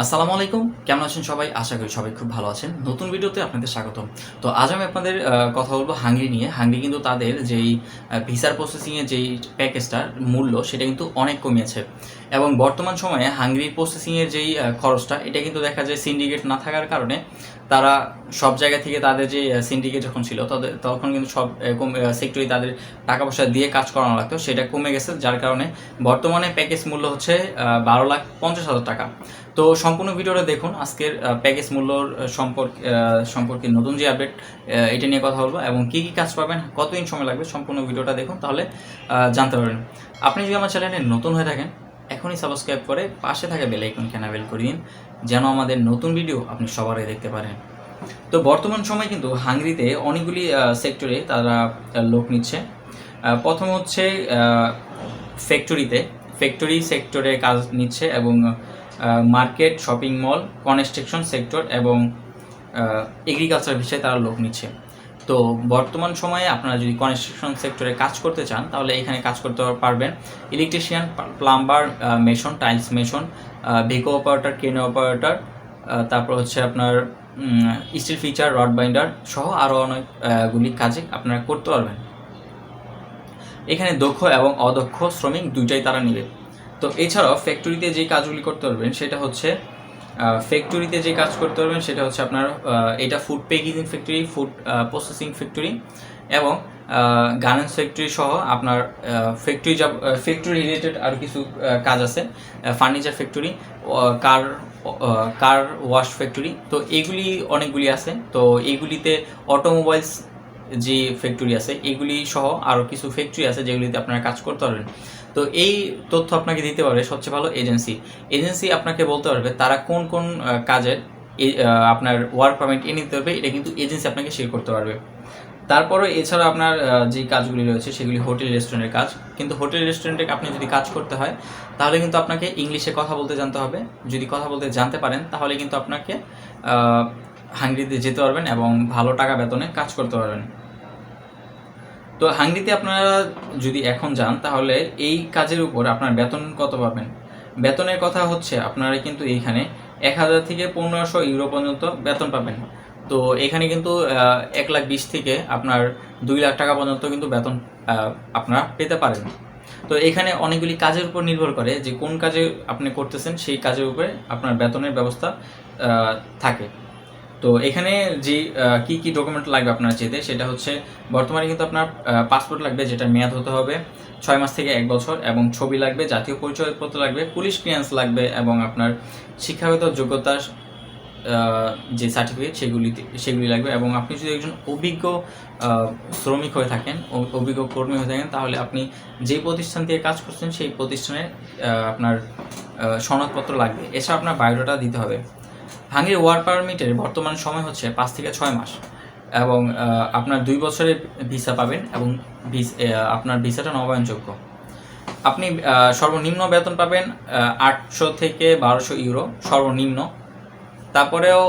আসসালামু আলাইকুম। কেমন আছেন সবাই? আশা করি সবাই খুব ভালো আছেন। নতুন ভিডিওতে আপনাদের স্বাগতম। তো আজ আমি আপনাদের কথা বলব হাঙ্গরি নিয়ে। হাঙ্গরি কিন্তু তাদের যেই ভিসার প্রসেসিংয়ের যেই প্যাকেজটার মূল্য, সেটা কিন্তু অনেক কমিয়েছে। এবং বর্তমান সময়ে হাঙ্গরি প্রসেসিংয়ের যেই খরচটা, এটা কিন্তু দেখা যায় সিন্ডিকেট না থাকার কারণে তারা সব জায়গা থেকে তাদের যে সিন্ডিকেট যখন ছিল তাদের তখন কিন্তু সব সেক্টরে তাদের টাকা পয়সা দিয়ে কাজ করানো লাগতো, সেটা কমে গেছে, যার কারণে বর্তমানে প্যাকেজ মূল্য হচ্ছে বারো লাখ পঞ্চাশ হাজার টাকা। তো সম্পূর্ণ ভিডিওটা দেখুন, আজকের প্যাকেজ মূল্যর সম্পর্কে সম্পর্কে নতুন যে আপডেট এটা নিয়ে কথা বলব, এবং কী কী কাজ পাবেন কতদিন সময় লাগবে, সম্পূর্ণ ভিডিওটা দেখুন, তাহলে জানতে পারবেন। আপনি যদি আমার চ্যানেলে নতুন হয়ে থাকেন এখনই সাবস্ক্রাইব করে পাশে থাকা বেল আইকন ক্যানাবেল করে দিন যেন আমাদের নতুন ভিডিও আপনি সবার আগে দেখতে পারেন। তো বর্তমান সময় কিন্তু হাঙ্গরিতে অনেকগুলি সেক্টরে তারা লোক নিচ্ছে। প্রথম হচ্ছে ফ্যাক্টরিতে ফ্যাক্টরি সেক্টরে কাজ নিচ্ছে এবং market shopping mall construction sector এবং এগ্রিকালচার বিষয়ে তারা লোক নিচ্ছে। তো বর্তমান সময়ে আপনারা যদি কনস্ট্রাকশন সেক্টরে কাজ করতে চান, তাহলে এখানে কাজ করতে পারবেন। Electrician plumber mason tiles mason ভেকো operator crane operator তারপর হচ্ছে আপনার স্টিল ফিচার রড বাইন্ডার সহ আরও অনেকগুলি কাজে আপনারা করতে পারবেন। এখানে দক্ষ এবং অদক্ষ শ্রমিক দুইটাই তারা নেবে। তো এছাড়াও ফ্যাক্টরিতে যে কাজগুলি করতে পারবেন, সেটা হচ্ছে ফ্যাক্টরিতে যে কাজ করতে পারবেন সেটা হচ্ছে আপনার এটা food packaging factory food processing factory এবং গার্মেন্টস ফ্যাক্টরি সহ আপনার ফ্যাক্টরি জব ফ্যাক্টরি রিলেটেড আরও কিছু কাজ আছে furniture factory car car wash factory তো এগুলি অনেকগুলি আছে, তো এইগুলিতে অটোমোবাইলস যে ফ্যাক্টরি আছে, এগুলি সহ আরও কিছু ফ্যাক্টরি আছে যেগুলিতে আপনারা কাজ করতে পারবেন। তো এই তথ্য আপনাকে দিতে পারবে সবচেয়ে ভালো এজেন্সি। এজেন্সি আপনাকে বলতে পারবে তারা কোন কোন কাজের আপনার ওয়ার্ক পারমিট এনে দিতে পারবে, এটা কিন্তু এজেন্সি আপনাকে শেয়ার করতে পারবে। তারপরে এছাড়া আপনার যে কাজগুলি রয়েছে সেগুলি হোটেল রেস্টুরেন্টের কাজ। কিন্তু হোটেল রেস্টুরেন্টে আপনি যদি কাজ করতে হয়, তাহলে কিন্তু আপনাকে ইংলিশে কথা বলতে জানতে হবে। যদি কথা বলতে জানতে পারেন, তাহলে কিন্তু আপনাকে হাঙ্গরিতে যেতে পারবেন এবং ভালো টাকা বেতনে কাজ করতে পারবেন। তো হাঙ্গরিতে আপনারা যদি এখন যান, তাহলে এই কাজের উপর আপনার বেতন কত পাবেন? বেতনের কথা হচ্ছে আপনারা কিন্তু এইখানে এক হাজার থেকে পনেরোশো ইউরো পর্যন্ত বেতন পাবেন। তো এখানে কিন্তু এক লাখ বিশ থেকে আপনার দুই লাখ টাকা পর্যন্ত কিন্তু বেতন আপনারা পেতে পারেন। তো এখানে অনেকগুলি কাজের উপর নির্ভর করে যে কোন কাজে আপনি করতেছেন, সেই কাজের উপরে আপনার বেতনের ব্যবস্থা থাকে। তো এখানে যে কি কি ডকুমেন্ট লাগবে আপনার যেতে সেটা হচ্ছে বর্তমানে কিন্তু আপনার পাসপোর্ট লাগবে যেটা মেয়াদ হতে হবে ছয় মাস থেকে এক বছর এবং ছবি লাগবে জাতীয় পরিচয়পত্র লাগবে পুলিশ ক্লিয়ারেন্স লাগবে এবং আপনার শিক্ষাগত যোগ্যতার আহ, যে সার্টিফিকেট সেগুলি সেগুলি লাগবে এবং আপনি যদি একজন অভিজ্ঞ শ্রমিক হয়ে থাকেন অভিজ্ঞ কর্মী হয়ে থাকেন তাহলে আপনি যে প্রতিষ্ঠান থেকে কাজ করছেন সেই প্রতিষ্ঠানের আপনার সনদপত্র লাগবে। এছাড়া আপনার বায়োডাটা দিতে হবে। হাঙ্গেরি ওয়ার্ক পারমিটের বর্তমান সময় হচ্ছে পাঁচ থেকে ছয় মাস। এবং আপনার দুই বছরের ভিসা পাবেন এবং আপনার ভিসাটা নবায়নযোগ্য। আপনি সর্বনিম্ন বেতন পাবেন আটশো থেকে বারোশো ইউরো সর্বনিম্ন। তারপরেও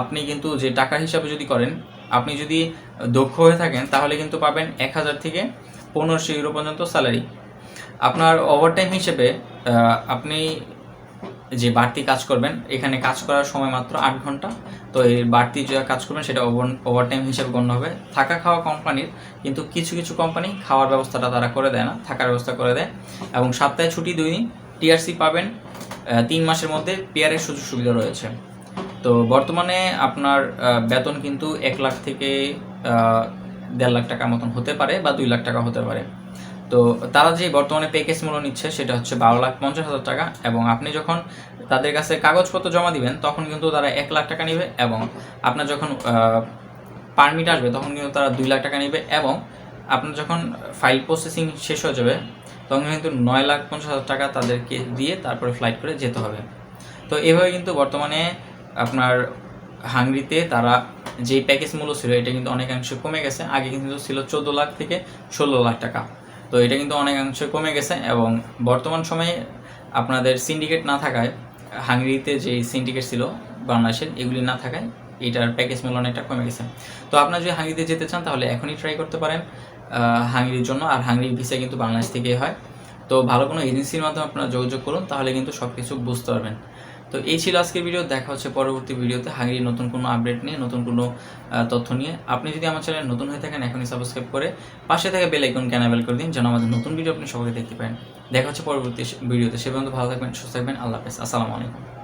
আপনি কিন্তু যে টাকার হিসাবে যদি করেন, আপনি যদি দক্ষ হয়ে থাকেন, তাহলে কিন্তু পাবেন এক হাজার থেকে পনেরোশো ইউরো পর্যন্ত স্যালারি। আপনার ওভারটাইম হিসেবে আপনি যে বাড়তি কাজ করবেন, এখানে কাজ করার সময় মাত্র আট ঘণ্টা। তো এই বাড়তি যে কাজ করবেন, সেটা ওভারটাইম হিসেবে গণ্য হবে। থাকা খাওয়া কোম্পানির, কিন্তু কিছু কিছু কোম্পানি খাওয়ার ব্যবস্থাটা তারা করে দেয় না, থাকার ব্যবস্থা করে দেয়। এবং সপ্তাহে ছুটি দুই দিন, টিআরসি পাবেন তিন মাসের মধ্যে পেয়ারের সুযোগ সুবিধা রয়েছে। তো বর্তমানে আপনার বেতন কিন্তু এক লাখ থেকে দেড় লাখ টাকার মতন হতে পারে বা দুই লাখ টাকা হতে পারে। তো তারা যে বর্তমানে প্যাকেজ মূল্য নিচ্ছে সেটা হচ্ছে বারো লাখ পঞ্চাশ হাজার টাকা এবং আপনি যখন তাদের কাছে কাগজপত্র জমা দিবেন, তখন কিন্তু তারা এক লাখ টাকা নেবে এবং আপনার যখন পারমিট আসবে, তখন কিন্তু তারা দুই লাখ টাকা নেবে এবং আপনার যখন ফাইল প্রসেসিং শেষ হয়ে যাবে, তখন কিন্তু নয় লাখ পঞ্চাশ হাজার টাকা তাদেরকে দিয়ে তারপরে ফ্লাইট করে যেতে হবে। তো এভাবে কিন্তু বর্তমানে আপনার হাঙ্গরিতে তারা যে প্যাকেজ মূল্য ছিল, এটা কিন্তু অনেকাংশে কমে গেছে। আগে কিন্তু ছিল চোদ্দ লাখ থেকে ষোলো লাখ টাকা। তো এটা কিন্তু অনেকাংশে কমে গেছে এবং বর্তমান সময়ে আপনাদের সিন্ডিকেট না থাকায়, হাঙ্গরিতে যে সিন্ডিকেট ছিল বাংলাদেশের, এগুলি না থাকায় এটার প্যাকেজ মূল্য অনেকটা কমে গেছে। তো আপনারা যদি হাঙ্গরিতে যেতে চান, তাহলে এখনই ট্রাই করতে পারেন হাঙ্গরির জন্য। আর হাঙ্গরির ভিসা কিন্তু বাংলাদেশ থেকেই হয়। তো ভালো কোনো এজেন্সির মাধ্যমে আপনারা যোগাযোগ করুন, তাহলে কিন্তু সব কিছু বুঝতে পারবেন। তো এই ছিল আজকের ভিডিও দেখা হচ্ছে পরবর্তী ভিডিওতে হাঙ্গির নতুন কোনো আপডেট নিয়ে, নতুন কোনো তথ্য নিয়ে। আপনি যদি আমার চ্যানেল নতুন হয়ে থাকেন, এখনই সাবস্ক্রাইব করে পাশে থেকে বেল আইকন ক্যানাবেল করে দিন, যেন আমাদের নতুন ভিডিও আপনি সবাই দেখতে পারেন। দেখা হচ্ছে পরবর্তী ভিডিওতে সে পর্যন্ত ভালো থাকবেন, সুস্থ থাকবেন। আল্লাহ হাফেজ। আসসালামু আলাইকুম।